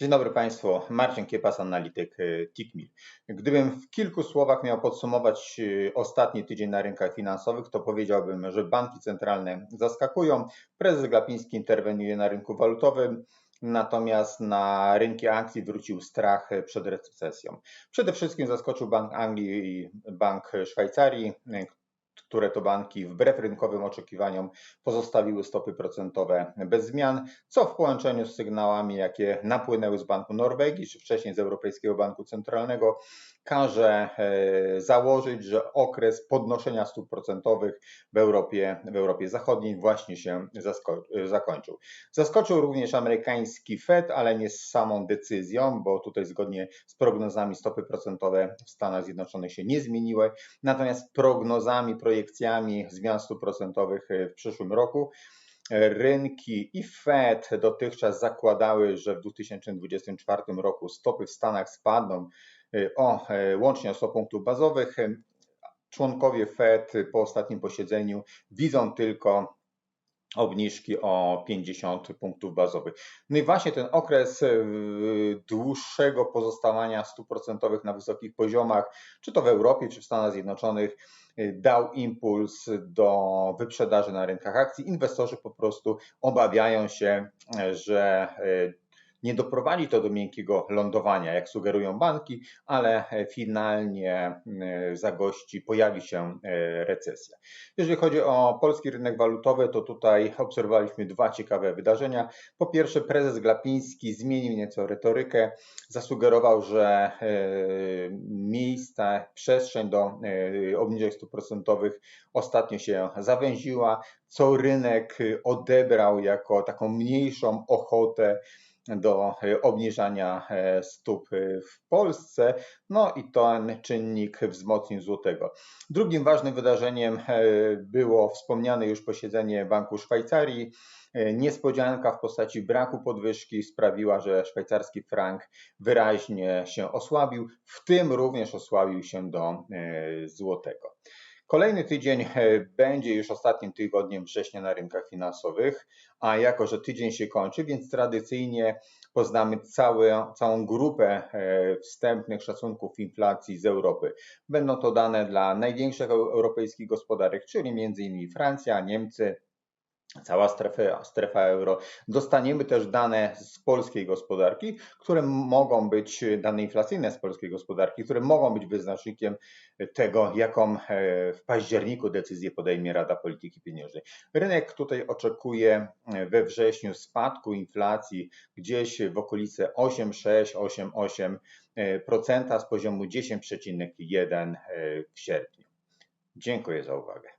Dzień dobry Państwu, Marcin Kiepas, analityk y, TICMIL. Gdybym w kilku słowach miał podsumować y, ostatni tydzień na rynkach finansowych, to powiedziałbym, że banki centralne zaskakują, prezes Glapiński interweniuje na rynku walutowym, natomiast na rynki akcji wrócił strach przed recesją. Przede wszystkim zaskoczył Bank Anglii i Bank Szwajcarii, które to banki wbrew rynkowym oczekiwaniom pozostawiły stopy procentowe bez zmian, co w połączeniu z sygnałami, jakie napłynęły z Banku Norwegii, czy wcześniej z Europejskiego Banku Centralnego, każe e, założyć, że okres podnoszenia stóp procentowych w Europie, w Europie Zachodniej właśnie się zakończył. Zaskoczył również amerykański Fed, ale nie z samą decyzją, bo tutaj zgodnie z prognozami stopy procentowe w Stanach Zjednoczonych się nie zmieniły, natomiast prognozami, projekcjami zmian stóp procentowych w przyszłym roku rynki i Fed dotychczas zakładały, że w 2024 roku stopy w Stanach spadną Y, o e, łącznie o 100 punktów bazowych. Członkowie Fed po ostatnim posiedzeniu widzą tylko obniżki o 50 punktów bazowych. No i właśnie ten okres e, dłuższego pozostawania stóp procentowych na wysokich poziomach, czy to w Europie, czy w Stanach Zjednoczonych, e, dał impuls do wyprzedaży na rynkach akcji. Inwestorzy po prostu obawiają się, że nie doprowadzi to do miękkiego lądowania, jak sugerują banki, ale finalnie e, zagości, pojawi się e, recesja. Jeżeli chodzi o polski rynek walutowy, to tutaj obserwowaliśmy dwa ciekawe wydarzenia. Po pierwsze, prezes Glapiński zmienił nieco retorykę, zasugerował, że e, miejsca, przestrzeń do obniżek stóp procentowych ostatnio się zawęziła, co rynek odebrał jako taką mniejszą ochotę do e, obniżania e, stóp e, w Polsce, no i ten czynnik wzmocnił złotego. Drugim ważnym wydarzeniem było wspomniane już posiedzenie Banku Szwajcarii. Niespodzianka w postaci braku podwyżki sprawiła, że szwajcarski frank wyraźnie się osłabił, w tym również osłabił się do złotego. Kolejny tydzień e, będzie już ostatnim tygodniem września na rynkach finansowych, a jako, że tydzień się kończy, więc tradycyjnie poznamy całe, całą grupę e, wstępnych szacunków inflacji z Europy. Będą to dane dla największych europejskich gospodarek, czyli m.in. Francja, Niemcy, cała strefa, strefa euro. Dostaniemy też dane z polskiej gospodarki, które mogą być, dane inflacyjne z polskiej gospodarki, które mogą być wyznacznikiem tego, jaką e, w październiku decyzję podejmie Rada Polityki Pieniężnej. Rynek tutaj oczekuje e, we wrześniu spadku inflacji gdzieś w okolice 8,6-8,8% z poziomu 10,1 w sierpniu. Dziękuję za uwagę.